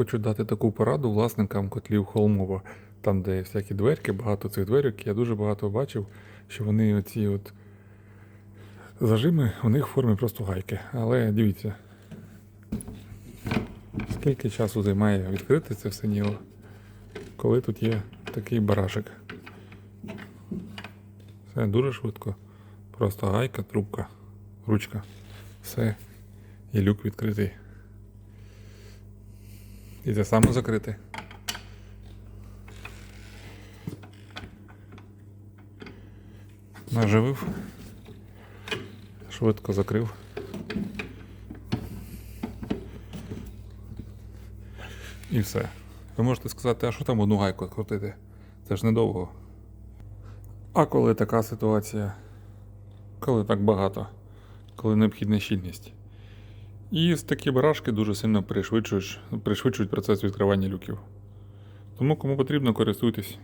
Хочу дати таку пораду власникам котлів Холмова, там, де всякі дверки, багато цих дверок. Я дуже багато бачив, що вони оці от зажими, у них в формі просто гайки. Але дивіться, скільки часу займає відкрити це все діло, коли тут є такий барашек. Все дуже швидко. Просто гайка, трубка, ручка. Все. І люк відкритий. І це саме закрити. Наживив. Швидко закрив. І все. Ви можете сказати, а що там одну гайку крутити? Це ж недовго. А коли така ситуація, коли так багато, коли необхідна щільність. І такі барашки дуже сильно пришвидшують, процес відкривання люків. Тому кому потрібно, користуйтесь.